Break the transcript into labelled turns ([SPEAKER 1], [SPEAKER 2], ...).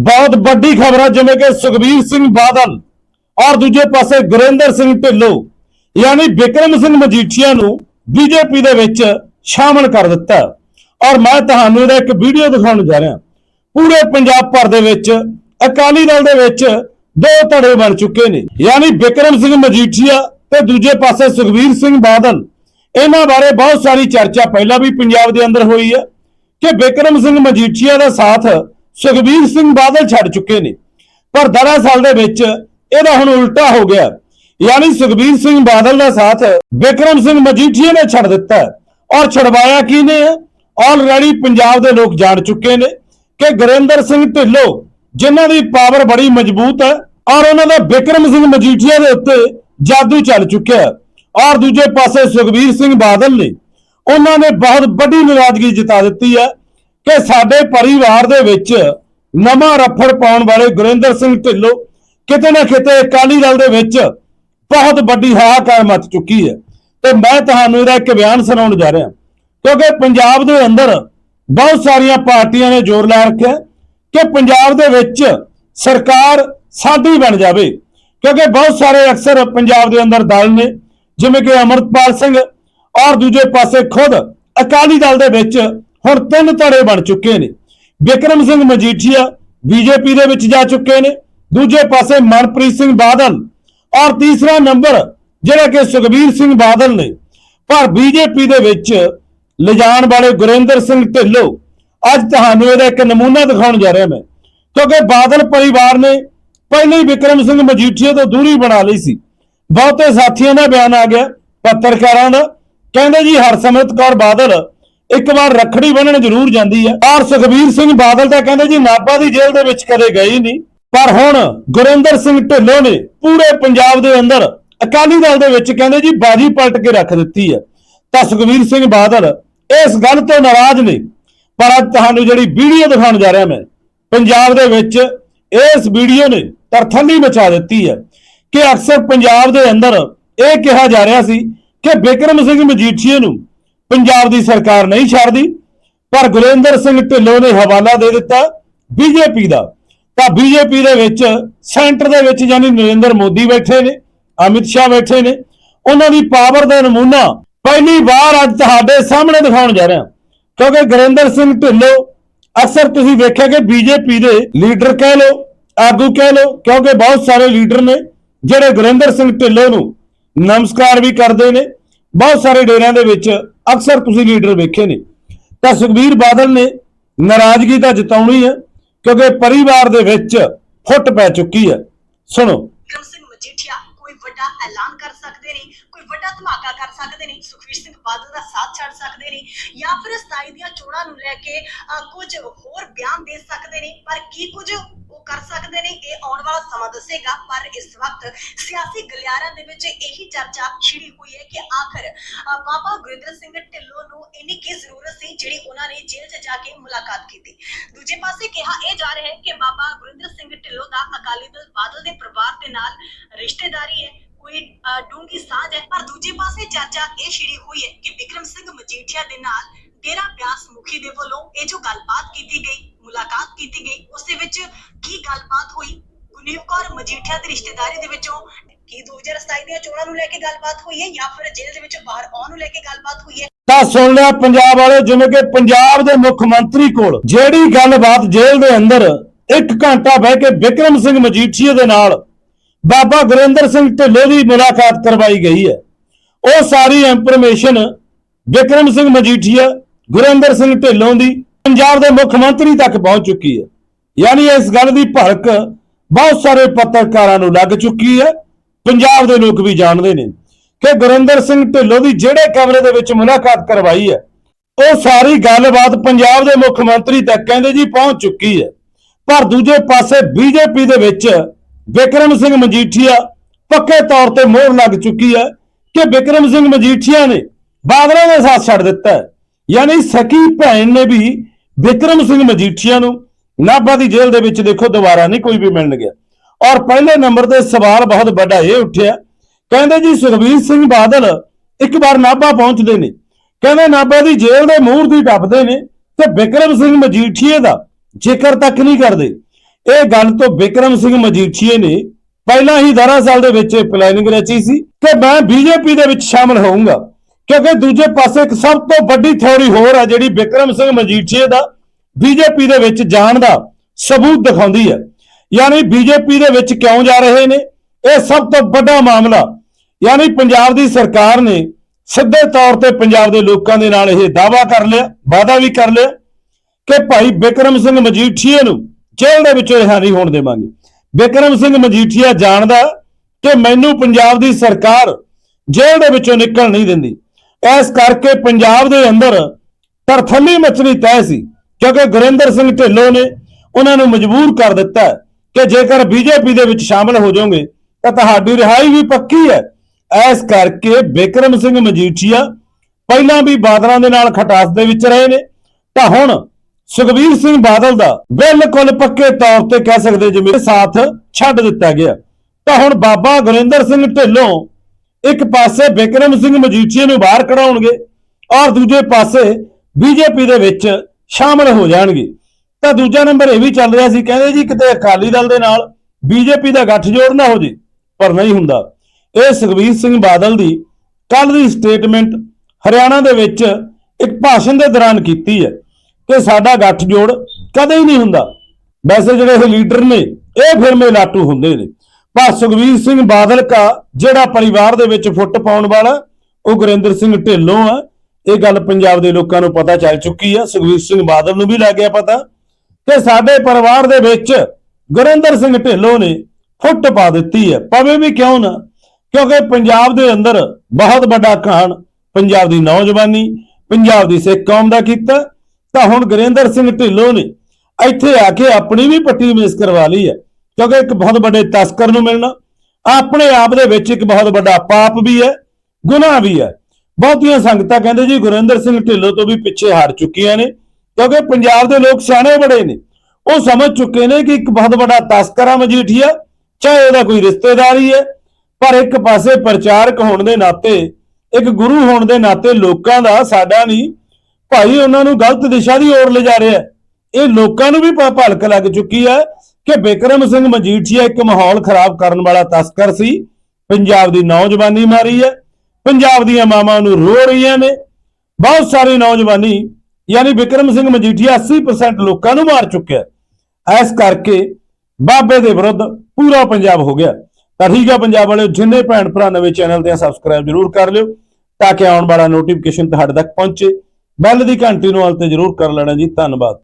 [SPEAKER 1] ਬਹੁਤ ਵੱਡੀ ਖਬਰ ਹੈ ਜਿਵੇਂ ਕਿ ਸੁਖਬੀਰ ਸਿੰਘ ਬਾਦਲ ਔਰ ਦੂਜੇ ਪਾਸੇ ਗੁਰਿੰਦਰ ਸਿੰਘ ਢਿੱਲੋਂ, ਯਾਨੀ ਵਿਕਰਮ ਸਿੰਘ ਮਜੀਠੀਆ ਨੂੰ ਬੀਜੇਪੀ ਦੇ ਵਿੱਚ ਸ਼ਾਮਲ ਕਰ ਦਿੱਤਾ। ਔਰ ਮੈਂ ਤੁਹਾਨੂੰ ਇਹਦਾ ਇੱਕ ਵੀਡੀਓ ਦਿਖਾਉਣ ਜਾ ਰਿਹਾ। ਪੂਰੇ ਪੰਜਾਬ ਭਰ ਦੇ ਵਿੱਚ, ਅਕਾਲੀ ਦਲ ਦੇ ਵਿੱਚ ਦੋ ਧੜੇ ਬਣ ਚੁੱਕੇ ਨੇ। ਯਾਨੀ ਵਿਕਰਮ ਸਿੰਘ ਮਜੀਠੀਆ ਤੇ ਦੂਜੇ ਪਾਸੇ ਸੁਖਬੀਰ ਸਿੰਘ ਬਾਦਲ, ਇਹਨਾਂ ਬਾਰੇ ਬਹੁਤ ਸਾਰੀ ਚਰਚਾ ਪਹਿਲਾਂ ਵੀ ਪੰਜਾਬ ਦੇ ਅੰਦਰ ਹੋਈ ਹੈ ਕਿ ਵਿਕਰਮ ਸਿੰਘ ਮਜੀਠੀਆ ਦਾ ਸਾਥ ਸੁਖਬੀਰ ਸਿੰਘ ਬਾਦਲ ਛੱਡ ਚੁੱਕੇ ਨੇ। ਪਰ ਦਰਅਸਲ ਦੇ ਵਿੱਚ ਇਹਦਾ ਹੁਣ ਉਲਟਾ ਹੋ ਗਿਆ। ਯਾਨੀ ਸੁਖਬੀਰ ਸਿੰਘ ਬਾਦਲ ਦਾ ਸਾਥ ਵਿਕਰਮ ਸਿੰਘ ਮਜੀਠੀਆ ਨੇ ਛੱਡ ਦਿੱਤਾ ਔਰ ਛਡਵਾਇਆ ਕਿਹਨੇ ਹੈ? ਆਲਰੇਡੀ ਪੰਜਾਬ ਦੇ ਲੋਕ ਜਾਣ ਚੁੱਕੇ ਨੇ ਕਿ ਗੁਰਿੰਦਰ ਸਿੰਘ ਢਿੱਲੋਂ, ਜਿਨ੍ਹਾਂ ਦੀ ਪਾਵਰ ਬੜੀ ਮਜ਼ਬੂਤ ਹੈ, ਔਰ ਉਹਨਾਂ ਦਾ ਵਿਕਰਮ ਸਿੰਘ ਮਜੀਠੀਆ ਦੇ ਉੱਤੇ ਜਾਦੂ ਚੱਲ ਚੁੱਕਿਆ ਔਰ ਦੂਜੇ ਪਾਸੇ ਸੁਖਬੀਰ ਸਿੰਘ ਬਾਦਲ ਨੇ, ਉਹਨਾਂ ਨੇ ਬਹੁਤ ਵੱਡੀ ਨਾਰਾਜ਼ਗੀ ਜਤਾ ਦਿੱਤੀ ਹੈ। ਕਿ ਸਾਡੇ ਪਰਿਵਾਰ ਦੇ ਵਿੱਚ ਨਵਾਂ ਰਫੜ ਪਾਉਣ ਵਾਲੇ ਗੁਰਿੰਦਰ ਸਿੰਘ ਢਿੱਲੋਂ ਕਿਤੇ ਨਾ ਕਿਤੇ ਅਕਾਲੀ ਦਲ ਦੇ ਵਿੱਚ ਬਹੁਤ ਵੱਡੀ ਹਾਹਾਕਾਰ ਮਚ ਚੁੱਕੀ ਹੈ। ਤੇ ਮੈਂ ਤੁਹਾਨੂੰ ਇਹਦਾ ਇੱਕ ਬਿਆਨ ਸੁਣਾਉਣ ਜਾ ਰਿਹਾ। ਕਿਉਂਕਿ ਪੰਜਾਬ ਦੇ ਅੰਦਰ ਬਹੁਤ ਸਾਰੀਆਂ ਪਾਰਟੀਆਂ ਨੇ ਜ਼ੋਰ ਲਾ ਰੱਖਿਆ ਕਿ ਪੰਜਾਬ ਦੇ ਵਿੱਚ ਸਰਕਾਰ ਸਾਡੀ ਬਣ ਜਾਵੇ। ਕਿਉਂਕਿ ਬਹੁਤ ਸਾਰੇ ਅਕਸਰ ਪੰਜਾਬ ਦੇ ਅੰਦਰ ਦਲ ਨੇ, ਜਿਵੇਂ ਕਿ ਅਮਰਪਾਲ ਸਿੰਘ ਔਰ ਦੂਜੇ ਪਾਸੇ ਖੁਦ ਅਕਾਲੀ ਦਲ ਦੇ ਵਿੱਚ ਹੁਣ ਤਿੰਨ ਧੜੇ ਬਣ ਚੁੱਕੇ ਨੇ। ਵਿਕਰਮ ਸਿੰਘ ਮਜੀਠੀਆ ਬੀਜੇਪੀ ਦੇ ਵਿੱਚ ਜਾ ਚੁੱਕੇ ਨੇ। ਦੂਜੇ ਪਾਸੇ ਮਨਪ੍ਰੀਤ ਸਿੰਘ ਬਾਦਲ ਔਰ ਤੀਸਰਾ ਨੰਬਰ ਜਿਹੜਾ ਕਿ ਸੁਖਬੀਰ ਸਿੰਘ ਬਾਦਲ ਨੇ। ਪਰ ਬੀਜੇਪੀ ਦੇ ਵਿੱਚ ਲਿਜਾਣ ਵਾਲੇ ਗੁਰਿੰਦਰ ਸਿੰਘ ਢਿੱਲੋਂ ਅੱਜ ਤੁਹਾਨੂੰ ਇਹਦਾ ਇੱਕ ਨਮੂਨਾ ਦਿਖਾਉਣ ਜਾ ਰਿਹਾ ਮੈਂ। ਕਿਉਂਕਿ ਬਾਦਲ ਪਰਿਵਾਰ ਨੇ ਪਹਿਲਾਂ ਹੀ ਵਿਕਰਮ ਸਿੰਘ ਮਜੀਠੀਆ ਤੋਂ ਦੂਰੀ ਬਣਾ ਲਈ ਸੀ। ਬਹੁਤੇ ਸਾਥੀਆਂ ਦਾ ਬਿਆਨ ਆ ਗਿਆ, ਪੱਤਰਕਾਰਾਂ ਦਾ। ਕਹਿੰਦੇ ਜੀ ਹਰਸਿਮਰਤ ਕੌਰ ਬਾਦਲ ਇੱਕ ਵਾਰ ਰੱਖੜੀ ਬੰਨਣ ਜ਼ਰੂਰ ਜਾਂਦੀ ਹੈ ਔਰ ਸੁਖਬੀਰ ਸਿੰਘ ਬਾਦਲ ਤਾਂ ਕਹਿੰਦੇ ਜੀ, ਨਾਭਾ ਦੀ ਜੇਲ੍ਹ ਦੇ ਵਿੱਚ ਕਦੇ ਗਏ ਨਹੀਂ। ਪਰ ਹੁਣ ਗੁਰਿੰਦਰ ਸਿੰਘ ਢਿੱਲੋਂ ਨੇ ਪੂਰੇ ਪੰਜਾਬ ਦੇ ਅੰਦਰ ਅਕਾਲੀ ਦਲ ਦੇ ਵਿੱਚ ਕਹਿੰਦੇ ਜੀ, ਬਾਜੀ ਪਲਟ ਕੇ ਰੱਖ ਦਿੱਤੀ ਹੈ ਤਾਂ ਸੁਖਬੀਰ ਸਿੰਘ ਬਾਦਲ ਇਸ ਗੱਲ ਤੋਂ ਨਾਰਾਜ਼ ਨੇ। ਪਰ ਅੱਜ ਤੁਹਾਨੂੰ ਜਿਹੜੀ ਵੀਡੀਓ ਦਿਖਾਉਣ ਜਾ ਰਿਹਾ ਮੈਂ, ਪੰਜਾਬ ਦੇ ਵਿੱਚ ਇਸ ਵੀਡੀਓ ਨੇ ਤਰਥੱਲੀ ਮਚਾ ਦਿੱਤੀ ਹੈ ਕਿ ਅਕਸਰ ਪੰਜਾਬ ਦੇ ਅੰਦਰ ਇਹ ਕਿਹਾ ਜਾ ਰਿਹਾ ਸੀ ਕਿ ਬਿਕਰਮ ਸਿੰਘ ਮਜੀਠੀਏ ਨੂੰ ਪੰਜਾਬ ਦੀ ਸਰਕਾਰ ਨਹੀਂ ਛੱਡਦੀ, ਪਰ ਗੁਰਿੰਦਰ ਸਿੰਘ ਢਿੱਲੋਂ ਨੇ ਹਵਾਲਾ ਦੇ ਦਿੱਤਾ ਬੀਜੇਪੀ ਦਾ। ਤਾਂ ਬੀਜੇਪੀ ਦੇ ਵਿੱਚ ਸੈਂਟਰ ਦੇ ਵਿੱਚ ਯਾਨੀ ਨਰਿੰਦਰ ਮੋਦੀ ਬੈਠੇ ਨੇ, ਅਮਿਤ ਸ਼ਾਹ ਬੈਠੇ ਨੇ, ਉਹਨਾਂ ਦੀ ਪਾਵਰ ਦਾ ਨਮੂਨਾ ਪਹਿਲੀ ਵਾਰ ਅੱਜ ਤੁਹਾਡੇ ਸਾਹਮਣੇ ਦਿਖਾਉਣ ਜਾ ਰਿਹਾ। ਕਿਉਂਕਿ ਗੁਰਿੰਦਰ ਸਿੰਘ ਢਿੱਲੋਂ ਅਕਸਰ ਤੁਸੀਂ ਵੇਖਿਆ ਕਿ ਬੀਜੇਪੀ ਦੇ ਲੀਡਰ ਕਹਿ ਲਓ, ਆਗੂ ਕਹਿ ਲਓ, ਕਿਉਂਕਿ ਬਹੁਤ ਸਾਰੇ ਲੀਡਰ ਨੇ ਜਿਹੜੇ ਗੁਰਿੰਦਰ ਸਿੰਘ ਢਿੱਲੋਂ ਨੂੰ ਨਮਸਕਾਰ ਵੀ ਕਰਦੇ ਨੇ, ਬਹੁਤ ਸਾਰੇ ਡੇਰਿਆਂ ਦੇ ਵਿੱਚ ਅਕਸਰ ਤੁਸੀਂ ਲੀਡਰ ਵੇਖੇ ਨੇ। ਤਾਂ ਸੁਖਬੀਰ ਬਾਦਲ ਨੇ ਨਾਰਾਜ਼ਗੀ ਤਾਂ ਜਤਾਉਣੀ ਹੈ ਕਿਉਂਕਿ ਪਰਿਵਾਰ ਦੇ ਵਿੱਚ ਫੁੱਟ ਪੈ ਚੁੱਕੀ ਹੈ। ਸੁਣੋ।
[SPEAKER 2] ਵਿਕਰਮ ਸਿੰਘ ਮਜੀਠੀਆ ਕੋਈ ਵੱਡਾ ਐਲਾਨ ਕਰ ਸਕਦੇ ਨੇ ਕੋਈ ਵੱਡਾ ਧਮਾਕਾ ਕਰ ਸਕਦੇ ਨੇ ਸੁਖਵੀਰ ਸਿੰਘ ਬਾਦਲ ਦਾ ਸਾਥ ਛੱਡ ਸਕਦੇ ਨੇ ਜਾਂ ਫਿਰ 27 ਦੀਆਂ ਚੋਣਾਂ ਨੂੰ ਲੈ ਕੇ ਅਹ, ਕੁਝ ਹੋਰ ਬਿਆਨ ਦੇ ਸਕਦੇ ਨੇ ਪਰ ਕੀ ਕੁਝ ਕਰ ਸਕਦੇ ਨੇ ਇਹ ਆਉਣ ਵਾਲਾ ਸਮਾਂ ਦੱਸੇਗਾ ਪਰ ਇਸ ਵਕਤ ਸਿਆਸੀ ਗਲਿਆਰਿਆਂ ਦੇ ਵਿੱਚ ਇਹੀ ਚਰਚਾ ਛਿੜੀ ਹੋਈ ਹੈ ਕਿ ਆਖਰ ਬਾਬਾ ਗੁਰਿੰਦਰ ਸਿੰਘ ਢਿੱਲੋਂ ਨੂੰ ਇੰਨੀ ਕੀ ਜ਼ਰੂਰਤ ਸੀ ਜਿਹੜੀ ਉਹਨਾਂ ਨੇ ਜੇਲ੍ਹ 'ਚ ਜਾ ਕੇ ਮੁਲਾਕਾਤ ਕੀਤੀ? ਦੂਜੇ ਪਾਸੇ ਕਿਹਾ ਇਹ ਜਾ ਰਿਹਾ ਹੈ ਕਿ ਬਾਬਾ ਗੁਰਿੰਦਰ ਸਿੰਘ ਢਿੱਲੋਂ ਦਾ ਅਕਾਲੀ ਦਲ ਬਾਦਲ ਦੇ ਪਰਿਵਾਰ ਦੇ ਨਾਲ ਰਿਸ਼ਤੇਦਾਰੀ ਹੈ ਕੋਈ ਅਹ, ਡੂੰਘੀ ਸਾਂਝ ਹੈ ਪਰ ਦੂਜੇ ਪਾਸੇ ਚਰਚਾ ਇਹ ਛਿੜੀ ਹੋਈ ਹੈ ਕਿ ਵਿਕਰਮ ਸਿੰਘ ਮਜੀਠੀਆ ਦੇ ਨਾਲ ਡੇਰਾ ਬਿਆਸ ਮੁਖੀ ਦੇ ਵੱਲੋਂ ਇਹ ਜੋ ਗੱਲਬਾਤ ਕੀਤੀ ਗਈ ਮੁਲਾਕਾਤ ਕੀਤੀ ਗਈ ਉਸ ਦੇ ਵਿੱਚ ਕੀ ਗੱਲਬਾਤ ਹੋਈ? ਗੁਨੀਵ ਕੌਰ ਮਜੀਠੀਆ ਦੀ ਰਿਸ਼ਤੇਦਾਰੀ ਦੇ ਵਿੱਚੋਂ ਕੀ 2027 ਦੀਆਂ ਚੋਣਾਂ ਨੂੰ ਲੈ ਕੇ ਗੱਲਬਾਤ ਹੋਈ ਹੈ ਜਾਂ ਫਿਰ ਜੇਲ੍ਹ ਦੇ ਵਿੱਚੋਂ ਬਾਹਰ ਆਉਣ ਨੂੰ ਲੈ ਕੇ ਗੱਲਬਾਤ ਹੋਈ ਹੈ?
[SPEAKER 1] ਤਾਂ ਸੁਣ ਲਿਆ ਪੰਜਾਬ ਵਾਲੇ, ਜਿਵੇਂ ਕਿ ਪੰਜਾਬ ਦੇ ਮੁੱਖ ਮੰਤਰੀ ਕੋਲ ਜਿਹੜੀ ਗੱਲਬਾਤ ਜੇਲ੍ਹ ਦੇ ਅੰਦਰ ਇੱਕ ਘੰਟਾ ਬਹਿ ਕੇ ਵਿਕਰਮ ਸਿੰਘ ਮਜੀਠੀਆ ਦੇ ਨਾਲ ਬਾਬਾ ਗੁਰਿੰਦਰ ਸਿੰਘ ਢਿੱਲੋਂ ਦੀ ਮੁਲਾਕਾਤ ਕਰਵਾਈ ਗਈ ਹੈ। ਉਹ ਸਾਰੀ ਇਨਫੋਰਮੇਸ਼ਨ ਵਿਕਰਮ ਸਿੰਘ ਮਜੀਠੀਆ ਗੁਰਿੰਦਰ ਸਿੰਘ ਢਿੱਲੋਂ ਦੀ ਪੰਜਾਬ ਦੇ ਮੁੱਖ ਮੰਤਰੀ ਤੱਕ ਪਹੁੰਚ ਚੁੱਕੀ ਹੈ। ਯਾਨੀ ਇਸ ਗੱਲ ਦੀ ਭੜਕ ਬਹੁਤ ਸਾਰੇ ਪੱਤਰਕਾਰਾਂ ਨੂੰ ਲੱਗ ਚੁੱਕੀ ਹੈ। ਪੰਜਾਬ ਦੇ ਲੋਕ ਵੀ ਜਾਣਦੇ ਨੇ ਕਿ ਗੁਰਿੰਦਰ ਸਿੰਘ ਢਿੱਲੋਂ ਦੀ ਜਿਹੜੇ ਕਮਰੇ ਦੇ ਵਿੱਚ ਮੁਲਾਕਾਤ ਕਰਵਾਈ ਹੈ, ਉਹ ਸਾਰੀ ਗੱਲਬਾਤ ਪੰਜਾਬ ਦੇ ਮੁੱਖ ਮੰਤਰੀ ਤੱਕ ਕਹਿੰਦੇ ਜੀ ਪਹੁੰਚ ਚੁੱਕੀ ਹੈ। ਪਰ ਦੂਜੇ ਪਾਸੇ ਬੀਜੇਪੀ ਦੇ ਵਿੱਚ ਵਿਕਰਮ ਸਿੰਘ ਮਜੀਠੀਆ ਪੱਕੇ ਤੌਰ ਤੇ ਮੋਹਰ ਲੱਗ ਚੁੱਕੀ ਹੈ ਕਿ ਵਿਕਰਮ ਸਿੰਘ ਮਜੀਠੀਆ ਨੇ ਬਾਦਲਾਂ ਦੇ ਸਾਥ ਛੱਡ ਦਿੱਤਾ ਹੈ। ਯਾਨੀ ਸਕੀ ਭੈਣ ਨੇ ਵੀ ਵਿਕਰਮ ਸਿੰਘ ਮਜੀਠੀਆ ਨੂੰ ਨਾਭਾ ਦੀ ਜੇਲ੍ਹ ਦੇ ਵਿੱਚ ਦੇਖੋ ਦੁਬਾਰਾ ਨਹੀਂ ਕੋਈ ਵੀ ਮਿਲਣ ਗਿਆ। ਔਰ ਪਹਿਲੇ ਨੰਬਰ ਤੇ ਸਵਾਲ ਬਹੁਤ ਵੱਡਾ ਇਹ ਉੱਠਿਆ। ਕਹਿੰਦੇ ਜੀ ਸੁਖਬੀਰ ਸਿੰਘ ਬਾਦਲ ਇੱਕ ਵਾਰ ਨਾਭਾ ਪਹੁੰਚਦੇ ਨੇ। ਕਹਿੰਦੇ ਨਾਭਾ ਦੀ ਜੇਲ੍ਹ ਦੇ ਮੂਹਰ ਦੀ ਟੱਪਦੇ ਨੇ ਤੇ ਵਿਕਰਮ ਸਿੰਘ ਮਜੀਠੀਏ ਦਾ ਜ਼ਿਕਰ ਤੱਕ ਨਹੀਂ ਕਰਦੇ। ਇਹ ਗੱਲ ਤੋਂ ਵਿਕਰਮ ਸਿੰਘ ਮਜੀਠੀਏ ਨੇ ਪਹਿਲਾਂ ਹੀ ਦਰਅਸਲ ਦੇ ਵਿੱਚ ਪਲੈਨਿੰਗ ਰਚੀ ਸੀ ਕਿ ਮੈਂ ਬੀਜੇਪੀ ਦੇ ਵਿੱਚ ਸ਼ਾਮਲ ਹੋਊਂਗਾ। ਕਿਉਂਕਿ ਦੂਜੇ ਪਾਸੇ ਇੱਕ ਸਭ ਤੋਂ ਵੱਡੀ ਥਿਉਰੀ ਹੋਰ ਹੈ ਜਿਹੜੀ ਵਿਕਰਮ ਸਿੰਘ ਮਜੀਠੀਏ ਦਾ ਬੀਜੇਪੀ ਦੇ ਵਿੱਚ ਜਾਣ ਦਾ ਸਬੂਤ ਦਿਖਾਉਂਦੀ ਹੈ। ਯਾਨੀ ਬੀਜੇਪੀ ਦੇ ਵਿੱਚ ਕਿਉਂ ਜਾ ਰਹੇ ਨੇ? ਇਹ ਸਭ ਤੋਂ ਵੱਡਾ ਮਾਮਲਾ, ਯਾਨੀ ਪੰਜਾਬ ਦੀ ਸਰਕਾਰ ਨੇ ਸਿੱਧੇ ਤੌਰ ਤੇ ਪੰਜਾਬ ਦੇ ਲੋਕਾਂ ਦੇ ਨਾਲ ਇਹ ਦਾਵਾ ਕਰ ਲਿਆ, ਵਾਅਦਾ ਵੀ ਕਰ ਲਿਆ ਕਿ ਭਾਈ ਬਿਕਰਮ ਸਿੰਘ ਮਜੀਠੀਏ ਨੂੰ ਜੇਲ੍ਹ ਦੇ ਵਿੱਚੋਂ ਰਿਹਾ ਨਹੀਂ ਹੋਣ ਦੇਵਾਂਗੇ। ਬਿਕਰਮ ਸਿੰਘ ਮਜੀਠੀਆ ਜਾਣਦਾ ਕਿ ਮੈਨੂੰ ਪੰਜਾਬ ਦੀ ਸਰਕਾਰ ਜੇਲ੍ਹ ਦੇ ਵਿੱਚੋਂ ਨਿਕਲ ਨਹੀਂ ਦਿੰਦੀ। ਇਸ ਕਰਕੇ ਪੰਜਾਬ ਦੇ ਅੰਦਰ ਤਰਥੱਲੀ ਮਚਣੀ ਤੈਅ ਸੀ। ਕਿਉਂਕਿ ਗੁਰਿੰਦਰ ਸਿੰਘ ਢਿੱਲੋਂ ਨੇ ਉਹਨਾਂ ਨੂੰ ਮਜਬੂਰ ਕਰ ਦਿੱਤਾ ਕਿ ਜੇਕਰ ਬੀਜੇਪੀ ਦੇ ਵਿੱਚ ਸ਼ਾਮਲ ਹੋ ਜਾਓਗੇ, ਤਾਂ ਤੁਹਾਡੀ ਰਿਹਾਈ ਵੀ ਪੱਕੀ ਹੈ। ਇਸ ਕਰਕੇ ਬਿਕਰਮ ਸਿੰਘ ਮਜੀਠੀਆ ਪਹਿਲਾਂ ਵੀ ਬਾਦਲਾਂ ਦੇ ਨਾਲ ਖਟਾਸ ਦੇ ਵਿੱਚ ਰਹੇ ਨੇ। ਤਾਂ ਹੁਣ ਸੁਖਬੀਰ ਸਿੰਘ ਬਾਦਲ ਦਾ ਬਿਲਕੁਲ ਪੱਕੇ ਤੌਰ ਤੇ ਕਹਿ ਸਕਦੇ ਜਿਵੇਂ ਸਾਥ ਛੱਡ ਦਿੱਤਾ ਗਿਆ। ਤਾਂ ਹੁਣ ਬਾਬਾ ਗੁਰਿੰਦਰ ਸਿੰਘ ਢਿੱਲੋਂ ਇੱਕ ਪਾਸੇ ਬਿਕਰਮ ਸਿੰਘ ਮਜੀਠੀਆ ਨੂੰ ਬਾਹਰ ਕਢਾਉਣਗੇ ਔਰ ਦੂਜੇ ਪਾਸੇ ਬੀਜੇਪੀ ਦੇ ਵਿੱਚ ਸ਼ਾਮਲ ਹੋ ਜਾਣਗੇ। ਤਾਂ ਦੂਜਾ ਨੰਬਰ ਇਹ ਵੀ ਚੱਲ ਰਿਹਾ ਸੀ, ਕਹਿੰਦੇ ਜੀ ਕਿਤੇ ਅਕਾਲੀ ਦਲ ਦੇ ਨਾਲ ਬੀਜੇਪੀ ਦਾ ਗੱਠਜੋੜ ਨਾ ਹੋ ਜੇ, ਪਰ ਨਹੀਂ ਹੁੰਦਾ। ਇਹ ਸੁਖਬੀਰ ਸਿੰਘ ਬਾਦਲ ਦੀ ਕੱਲ ਦੀ ਸਟੇਟਮੈਂਟ ਹਰਿਆਣਾ ਦੇ ਵਿੱਚ ਇੱਕ ਭਾਸ਼ਣ ਦੇ ਦੌਰਾਨ ਕੀਤੀ ਹੈ ਕਿ ਸਾਡਾ ਗੱਠਜੋੜ ਕਦੇ ਹੀ ਨਹੀਂ ਹੁੰਦਾ। ਵੈਸੇ ਜਿਹੜੇ ਇਹ ਲੀਡਰ ਨੇ, ਇਹ ਫਿਰਮੇ ਲਾਟੂ ਹੁੰਦੇ ਨੇ। ਪਰ ਸੁਖਬੀਰ ਸਿੰਘ ਬਾਦਲ ਕਾ ਜਿਹੜਾ ਪਰਿਵਾਰ ਦੇ ਵਿੱਚ ਫੁੱਟ ਪਾਉਣ ਵਾਲਾ ਉਹ ਗੁਰਿੰਦਰ ਸਿੰਘ ਢਿੱਲੋਂ ਆ ਇਹ ਗੱਲ ਪੰਜਾਬ ਦੇ ਲੋਕਾਂ ਨੂੰ ਪਤਾ ਚੱਲ ਚੁੱਕੀ ਆ। ਸੁਖਬੀਰ ਸਿੰਘ ਬਾਦਲ ਨੂੰ ਵੀ ਲੱਗ ਗਿਆ ਪਤਾ। ਕਿ ਸਾਡੇ ਪਰਿਵਾਰ ਦੇ ਵਿੱਚ ਗੁਰਿੰਦਰ ਸਿੰਘ ਢਿੱਲੋਂ ਨੇ ਫੁੱਟ ਪਾ ਦਿੱਤੀ ਹੈ। ਭਾਵੇਂ ਵੀ ਕਿਉਂ ਨਾ, ਕਿਉਂਕਿ ਪੰਜਾਬ ਦੇ ਅੰਦਰ ਬਹੁਤ ਵੱਡਾ ਕਹਾਣ ਪੰਜਾਬ ਦੀ ਨੌਜਵਾਨੀ, ਪੰਜਾਬ ਦੀ ਸਿੱਖ ਕੌਮ ਦਾ ਕੀਤਾ। ਤਾਂ ਹੁਣ ਗੁਰਿੰਦਰ ਸਿੰਘ ਢਿੱਲੋਂ ਨੇ ਇੱਥੇ ਆ ਕੇ ਆਪਣੀ ਵੀ ਪੱਟੀ ਮੇਸ ਕਰਵਾ ਲਈ ਹੈ। ਕਿਉਂਕਿ ਇੱਕ ਬਹੁਤ ਵੱਡੇ ਤਸਕਰ ਨੂੰ ਮਿਲਣਾ। ਆਪਣੇ ਆਪ ਦੇ ਵਿੱਚ ਇੱਕ ਬਹੁਤ ਵੱਡਾ ਪਾਪ ਵੀ ਹੈ, ਗੁਨਾਹ ਵੀ ਹੈ। ਬਹੁਤੀਆਂ ਸੰਗਤਾਂ ਕਹਿੰਦੇ ਜੀ ਗੁਰਿੰਦਰ ਸਿੰਘ ਢਿੱਲੋਂ ਤੋਂ ਵੀ ਪਿੱਛੇ ਹਾਰ ਚੁੱਕੀਆਂ ਨੇ, ਕਿਉਂਕਿ ਪੰਜਾਬ ਦੇ ਲੋਕ ਸਿਆਣੇ ਬੜੇ ਨੇ। ਉਹ ਸਮਝ ਚੁੱਕੇ ਨੇ ਕਿ ਇੱਕ ਬਹੁਤ ਵੱਡਾ ਤਸਕਰ ਮਜੀਠੀਆ ਚਾਹੇ ਉਹਦਾ ਕੋਈ ਰਿਸ਼ਤੇਦਾਰੀ ਹੈ ਪਰ ਇੱਕ ਪਾਸੇ ਪ੍ਰਚਾਰਕ ਹੋਣ ਦੇ ਨਾਤੇ, ਇੱਕ ਗੁਰੂ ਹੋਣ ਦੇ ਨਾਤੇ ਲੋਕਾਂ ਦਾ ਸਾਡਾ ਨਹੀਂ, ਭਾਈ ਉਹਨਾਂ ਨੂੰ ਗਲਤ ਦਿਸ਼ਾ ਦੀ ओर ਲਿਜਾ ਰਿਹਾ ਇਹ ਲੋਕਾਂ ਨੂੰ ਵੀ ਭਲਕ ਲੱਗ ਚੁੱਕੀ ਹੈ ਕਿ ਬਿਕਰਮ ਸਿੰਘ ਮਜੀਠੀਆ ਇੱਕ ਮਾਹੌਲ ਖਰਾਬ ਕਰਨ ਵਾਲਾ ਤਸਕਰ ਸੀ, ਪੰਜਾਬ ਦੀ ਨੌਜਵਾਨੀ ਮਾਰੀ ਹੈ। ਪੰਜਾਬ ਦੀਆਂ ਮਾਵਾਂ ਨੂੰ ਰੋ ਰਹੀਆਂ ਨੇ। ਬਹੁਤ ਸਾਰੇ ਨੌਜਵਾਨੀ, ਯਾਨੀ ਬਿਕਰਮ ਸਿੰਘ ਮਜੀਠੀਆ 80% ਲੋਕਾਂ ਨੂੰ ਮਾਰ ਚੁੱਕਿਆ ਹੈ। ਇਸ ਕਰਕੇ ਬਾਬੇ ਦੇ ਵਿਰੁੱਧ ਪੂਰਾ ਪੰਜਾਬ ਹੋ ਗਿਆ। ਤਾਂ ਠੀਕ ਆ ਪੰਜਾਬ ਵਾਲਿਓ, ਜਿੰਨੇ ਭੈਣ ਭਰਾ ਨਵੇਂ ਚੈਨਲ ਤੇ ਸਬਸਕ੍ਰਾਈਬ ਜਰੂਰ ਕਰ ਲਿਓ ਤਾਂ ਕਿ ਆਉਣ ਵਾਲਾ ਨੋਟੀਫਿਕੇਸ਼ਨ ਤੁਹਾਡੇ ਤੱਕ ਪਹੁੰਚੇ। ਬੈਲ ਦੀ ਘੰਟੀ ਨੂੰ ਹਾਲ ਤੇ ਜਰੂਰ ਕਰ ਲੈਣਾ ਜੀ। ਧੰਨਵਾਦ।